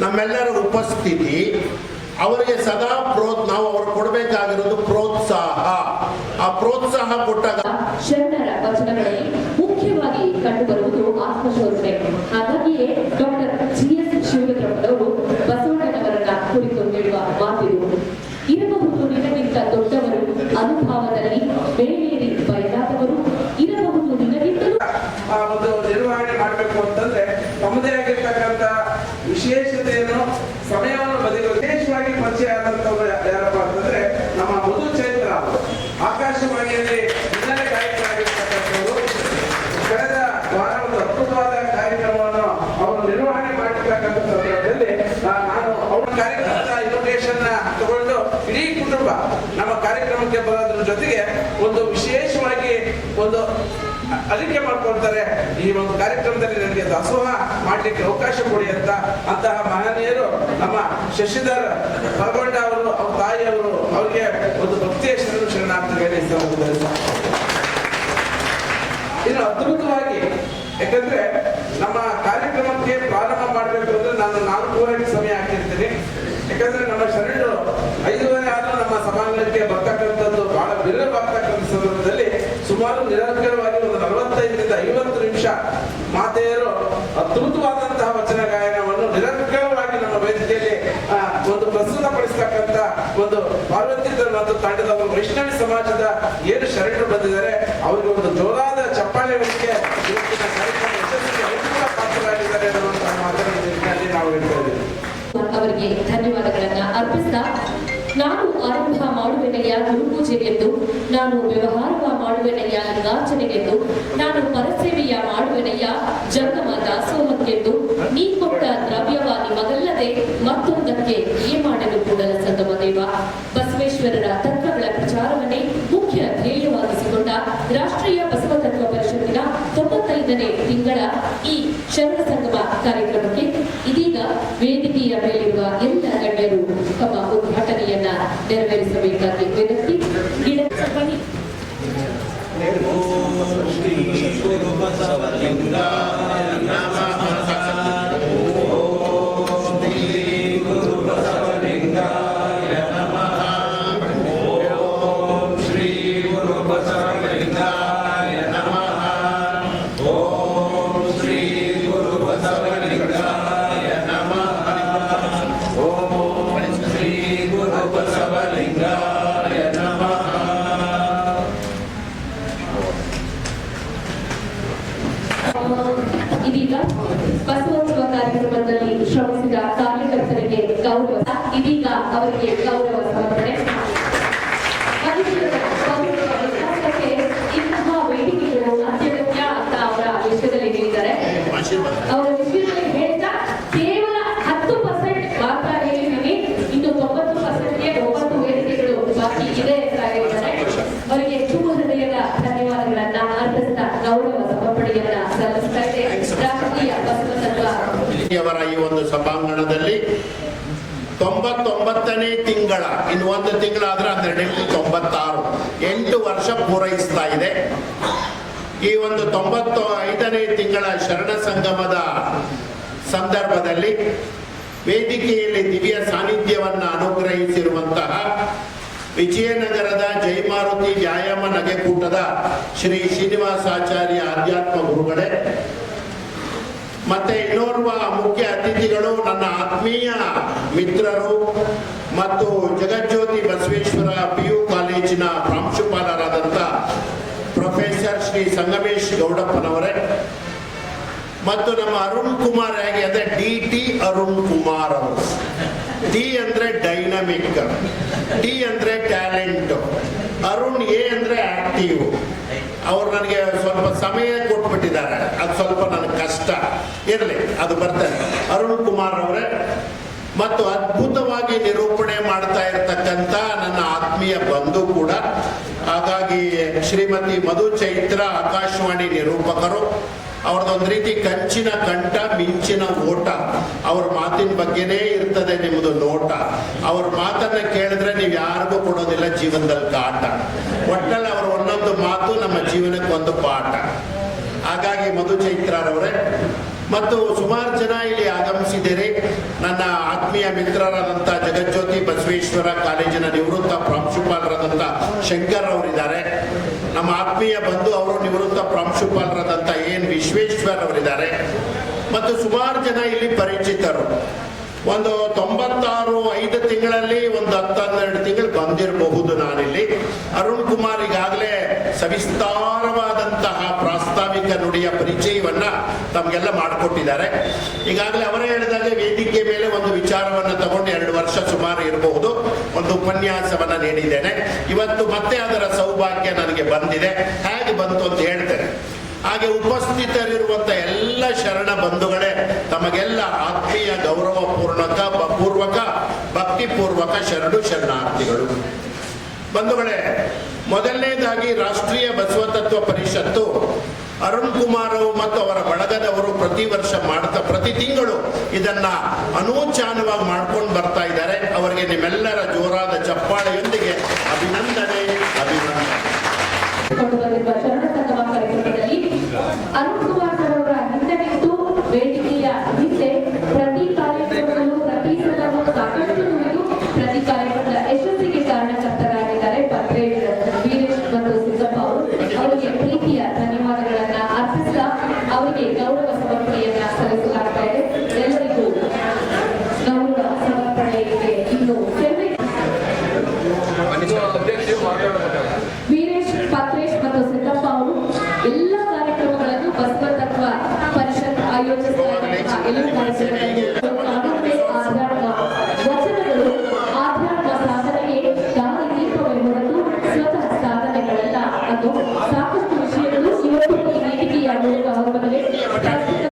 ನಮ್ಮೆಲ್ಲರ ಉಪಸ್ಥಿತಿ ಅವರಿಗೆ ಸದಾ ಪ್ರೋ ನಾವು ಅವ್ರು ಕೊಡಬೇಕಾಗಿರೋದು ಪ್ರೋತ್ಸಾಹ. ಆ ಪ್ರೋತ್ಸಾಹ ಕೊಟ್ಟಾಗ ಶರಣರ ವಚನಗಳಲ್ಲಿ ಮುಖ್ಯವಾಗಿ ಕಂಡುಬರುವುದು ಆತ್ಮಶೋಧನೆ. ಹಾಗಾಗಿಯೇ ಡಾಕ್ಟರ್ ಜಿ ಎಸ್ ಶಿವರುದ್ರಪ್ಪನವರು ಬಸವಣ್ಣನವರನ್ನ ಕುರಿತು ಹೇಳುವ ಮಾತಿದು. ಇರಬಹುದು ನಿನಗಿಂತ ದೊಡ್ಡವರು ಅನುಭವದಲ್ಲಿ ಬೇರೆ ಬಯಲಾದವರು ಇರಬಹುದು ನಿನಗಿಂತಲೂ ಆ ಒಂದು ನಿರ್ವಹಣೆ ಮಾಡಬೇಕು ಅಂತಂದ್ರೆ ತಮ್ಮದೇ ಆಗಿರ್ತಕ್ಕಂಥ ವಿಶೇಷತೆಯನ್ನು ಸಮಯವನ್ನು ಬದಿಗೆ ವಿಶೇಷವಾಗಿ ಪರಿಚಯ ಆದಂತವ್ರು ಯಾ- ಯಾರಪ್ಪ ಅಂತಂದ್ರೆ ನಮ್ಮ ಮಧು ಚೈತ್ರ ಅವರು ಆಕಾಶವಾಣಿಯಲ್ಲಿ ಹಿನ್ನೆಲೆ ಗಾಯಕರಾಗಿರ್ತಕ್ಕಂಥವ್ರು ಕಳೆದ ವಾರ ಒಂದು ಅದ್ಭುತವಾದ ಕಾರ್ಯಕ್ರಮವನ್ನು ಅವರು ನಿರ್ವಹಣೆ ಮಾಡಿರ್ತಕ್ಕಂಥ ಸಂದರ್ಭದಲ್ಲಿ ಆ, ನಾನು ಅವ್ರ ಕಾರ್ಯಕ್ರಮದ ಇನ್ವಿಟೇಷನ್ ತಗೊಂಡು ಇಡೀ ಕುಟುಂಬ ನಮ್ಮ ಕಾರ್ಯಕ್ರಮಕ್ಕೆ ಬರೋದ್ರ ಜೊತೆಗೆ ಒಂದು ವಿಶೇಷವಾಗಿ ಒಂದು ಅಲಿಕೆ ಮಾಡ್ಕೊಳ್ತಾರೆ. ಈ ಒಂದು ಕಾರ್ಯಕ್ರಮದಲ್ಲಿ ನನಗೆ ದಾಸೋಹ ಮಾಡಲಿಕ್ಕೆ ಅವಕಾಶ ಕೊಡಿ ಅಂತ ಅಂತಹ ಮಹನೀಯರು ನಮ್ಮ ಶಶಿಧರ್ ಪರಗೊಂಡ ಅವರು, ಅವ್ರ ತಾಯಿಯವರು ಅವರಿಗೆ ಒಂದು ಭಕ್ತಿಯ ಶರಣ ಸಂದರ್ಭದಲ್ಲಿ ಇನ್ನು ಅದ್ಭುತವಾಗಿ, ಯಾಕಂದ್ರೆ ನಮ್ಮ ಕಾರ್ಯಕ್ರಮಕ್ಕೆ ಪ್ರಾರಂಭ ಮಾಡಬೇಕು ಅಂದ್ರೆ ನಾನು ನಾಲ್ಕೂವರೆಗೆ ಸಮಯ ಹಾಕಿರ್ತೀನಿ. ಯಾಕಂದ್ರೆ ನಮ್ಮ ಶರಣರು ಒಂದು ಪ್ರಸ್ತುತಪಡಿಸ್ತಕ್ಕಂಥ ಒಂದು ಪಾರ್ವತಿ ಮತ್ತು ತಂಡದ ಒಂದು ವೈಷ್ಣವಿ ಸಮಾಜದ ಏನು ಶರಣರು ಬಂದಿದ್ದಾರೆ. ಅವರಿಗೆ ಒಂದು ಜೋರಾದ ಚಪ್ಪಾಳೆ ವ್ಯಕ್ತಿಗೆ ಪಾತ್ರರಾಗಿದ್ದಾರೆ ಅನ್ನುವಂತಹ ಮಾತನ್ನು ನಾವು ಹೇಳ್ತಾ ಇದ್ದೀವಿ. ಅವರಿಗೆ ಧನ್ಯವಾದಗಳನ್ನ ಅರ್ಪಿಸ್ತಾ ನಾನು ಆರಂಭ ಮಾಡುವೆನೆಯ ಗುರುಪೂಜೆಗೆಂದು, ನಾನು ವ್ಯವಹಾರ ಮಾಡುವೆನೆಯ ಲಿಂಗಾರ್ಚನೆಗೆಂದು ನಾನು ಪರಸೇವೆಯ ಮಾಡುವೆನೆಯ ಜಂಗಮ ದಾಸೋಹಕ್ಕೆಂದು, ನೀ ಕೊಟ್ಟ ನಿಮಗಲ್ಲದೆ ಮತ್ತೊಂದಕ್ಕೆ ಏ ಮಾಡಲು ಕೂಡಲ ಸಂಗಮದೇವ ಬಸವೇಶ್ವರರ ತತ್ವಗಳ ಪ್ರಚಾರವನ್ನೇ ಮುಖ್ಯ ಧ್ಯೇಯವಾಗಿಸಿಕೊಂಡ ರಾಷ್ಟ್ರೀಯ ಬಸವ ತತ್ವ ಪರಿಷತ್ತಿನ ತೊಂಬತ್ತೈದನೇ ತಿಂಗಳ ಈ ಶರಣ ಸಂಗಮ ಕಾರ್ಯಕ್ರಮಕ್ಕೆ ಇದೀಗ ವೇದಿಕೆಯ ಮೇಲಿರುವ ಎಲ್ಲ ಗಣ್ಯರು ತಮ್ಮ ಉದ್ಘಾಟನೆಯನ್ನ ನೆರವೇರಿಸಬೇಕಾಗಿ ವಿನಂತಿ. ಗಿಡ ಬನ್ನಿ ಇದೀಗ ಬಸವೋತ್ಸವ ಕಾರ್ಯಕ್ರಮದಲ್ಲಿ ಶ್ರಮಿಸಿದ ಕಾರ್ಯಕರ್ತರಿಗೆ ಗೌರವ ಇದೀಗ ಅವರಿಗೆ ಗೌರವ ಸಮರ್ಪಣೆ ಅವರ ಈ ಒಂದು ಸಭಾಂಗಣದಲ್ಲಿ ತೊಂಬತ್ತೊಂಬತ್ತನೇ ತಿಂಗಳ, ಇನ್ನು ಒಂದು ತಿಂಗಳಾದ್ರೆ ಹನ್ನೆರಡು ತೊಂಬತ್ತಾರು. ಎಂಟು ವರ್ಷ ಪೂರೈಸ್ತಾ ಇದೆ. ಈ ಒಂದು ತೊಂಬತ್ತು ಐದನೇ ತಿಂಗಳ ಶರಣ ಸಂಗಮದ ಸಂದರ್ಭದಲ್ಲಿ ವೇದಿಕೆಯಲ್ಲಿ ದಿವ್ಯ ಸಾನ್ನಿಧ್ಯವನ್ನು ಅನುಗ್ರಹಿಸಿರುವಂತಹ ವಿಜಯನಗರದ ಜಯಮಾರುತಿ ವ್ಯಾಯಾಮ ನಗೆಕೂಟದ ಶ್ರೀ ಶ್ರೀನಿವಾಸಾಚಾರ್ಯ ಆಧ್ಯಾತ್ಮ ಗುರುಗಳೇ ಮತ್ತೆ ಇನ್ನೋರ್ವ ಮುಖ್ಯ ಅತಿಥಿಗಳು ನನ್ನ ಆತ್ಮೀಯ ಮಿತ್ರರು ಮತ್ತು ಜಗಜ್ಯೋತಿ ಬಸವೇಶ್ವರ ಪಿ ಯು ಕಾಲೇಜಿನ ಪ್ರಾಂಶುಪಾಲರಾದಂಥ ಪ್ರೊಫೆಸರ್ ಶ್ರೀ ಸಂಗಮೇಶ್ ಗೌಡಪ್ಪನವರೇ. ಮತ್ತು ನಮ್ಮ ಅರುಣ್ ಕುಮಾರ್ ಹೇಗೆ ಅಂದ್ರೆ ಡಿ ಟಿ ಅರುಣ್ ಕುಮಾರ್ ಅವರು. ಡಿ ಅಂದ್ರೆ ಡೈನಮಿಕ್, ಡಿ ಅಂದ್ರೆ ಟ್ಯಾಲೆಂಟ್. ಅರುಣ್ ಎ ಅಂದ್ರೆ ಆಕ್ಟಿವ್ ಅವ್ರು ನನಗೆ ಸ್ವಲ್ಪ ಸಮಯ ಕೊಟ್ಬಿಟ್ಟಿದ್ದಾರೆ. ಅದು ಸ್ವಲ್ಪ ನನಗೆ ಕಷ್ಟ. ಇರಲಿ, ಅದು ಬರ್ತದೆ ಅರುಣ್ ಕುಮಾರ್ ಅವರೇ, ಮತ್ತು ಅದ್ಭುತವಾಗಿ ನಿರೂಪಣೆ ಮಾಡ್ತಾ ಇರತಕ್ಕಂಥ ನನ್ನ ಆತ್ಮೀಯ ಬಂಧು ಕೂಡ. ಹಾಗಾಗಿ ಶ್ರೀಮತಿ ಮಧು ಚೈತ್ರ ಆಕಾಶವಾಣಿ ನಿರೂಪಕರು. ಅವ್ರದ್ದೊಂದು ರೀತಿ ಕಂಚಿನ ಕಂಠ, ಮಿಂಚಿನ ಓಟ ಅವ್ರ ಮಾತಿನ ಬಗ್ಗೆನೇ ಇರ್ತದೆ ನಿಮ್ಮದು ನೋಟ. ಅವ್ರ ಮಾತನ್ನ ಕೇಳಿದ್ರೆ ನೀವು ಯಾರಿಗೂ ಕೊಡೋದಿಲ್ಲ ಜೀವನದಲ್ಲಿ ಕಾಟ. ಒಟ್ಟಲ್ಲಿ ಅವ್ರ ಒಂದೊಂದು ಮಾತು ನಮ್ಮ ಜೀವನಕ್ಕೆ ಒಂದು ಪಾಠ. ಹಾಗಾಗಿ ಮಧು ಚೈತ್ರರವರೇ, ಮತ್ತು ಸುಮಾರು ಜನ ಇಲ್ಲಿ ಆಗಮಿಸಿದ್ದೀರಿ ನನ್ನ ಆತ್ಮೀಯ ಮಿತ್ರರಾದಂಥ ಜಗಜ್ಯೋತಿ ಬಸವೇಶ್ವರ ಕಾಲೇಜಿನ ನಿವೃತ್ತ ಪ್ರಾಂಶುಪಾಲರಾದಂಥ ಶಂಕರ್ ಅವರಿದ್ದಾರೆ. ನಮ್ಮ ಆತ್ಮೀಯ ಬಂಧು ಅವರು ನಿವೃತ್ತ ಪ್ರಾಂಶುಪಾಲರಾದಂಥ ಎನ್ ವಿಶ್ವೇಶ್ವರ್ ಅವರಿದ್ದಾರೆ. ಮತ್ತು ಸುಮಾರು ಜನ ಇಲ್ಲಿ ಪರಿಚಿತರು. ಒಂದು ತೊಂಬತ್ತಾರು ಐದು ತಿಂಗಳಲ್ಲಿ ಒಂದು ಹತ್ತು ಹನ್ನೆರಡು ತಿಂಗಳು ಬಂದಿರಬಹುದು ನಾನಿಲ್ಲಿ. ಅರುಣ್ ಕುಮಾರ್ ಈಗಾಗಲೇ ಸವಿಸ್ತಾರವಾದಂತಹ ಪ್ರಾಸ್ತಾವಿಕ ನುಡಿಯ ಪರಿಚಯವನ್ನ ತಮಗೆಲ್ಲ ಮಾಡಿಕೊಟ್ಟಿದ್ದಾರೆ. ಈಗಾಗಲೇ ಅವರೇ ಹೇಳಿದಾಗೆ ವೇದಿಕೆ ಮೇಲೆ ಒಂದು ವಿಚಾರವನ್ನು ತಗೊಂಡು ಎರಡು ವರ್ಷ ಸುಮಾರು ಇರಬಹುದು. ಒಂದು ಉಪನ್ಯಾಸವನ್ನ ನೀಡಿದ್ದೇನೆ. ಇವತ್ತು ಮತ್ತೆ ಅದರ ಸೌಭಾಗ್ಯ ನನಗೆ ಬಂದಿದೆ. ಹೇಗೆ ಬಂತು ಅಂತ ಹೇಳ್ತೇನೆ. ಹಾಗೆ ಉಪಸ್ಥಿತರಿರುವಂತ ಎಲ್ಲ ಶರಣ ಬಂಧುಗಳೇ ತಮಗೆಲ್ಲ ಆತ್ಮೀಯ ಗೌರವ ಪೂರ್ಣಕ ಬ- ಪೂರ್ವಕ ಭಕ್ತಿಪೂರ್ವಕ ಶರಣು ಶರಣಾರ್ಥಿಗಳು. ಬಂಧುಗಳೇ, ಮೊದಲನೇದಾಗಿ ರಾಷ್ಟ್ರೀಯ ಬಸವ ತತ್ವ ಪರಿಷತ್ತು ಅರುಣ್ ಕುಮಾರ್ ಮತ್ತು ಅವರ ಬಳಗದವರು ಪ್ರತಿ ವರ್ಷ ಮಾಡ್ತಾ, ಪ್ರತಿ ತಿಂಗಳು ಇದನ್ನ ಅನೂಚಾನವಾಗಿ ಮಾಡ್ಕೊಂಡು ಬರ್ತಾ ಇದ್ದಾರೆ. ಅವರಿಗೆ ನಿಮ್ಮೆಲ್ಲರ ಜೋರಾದ ಅಧ್ಯಕ್ಷರು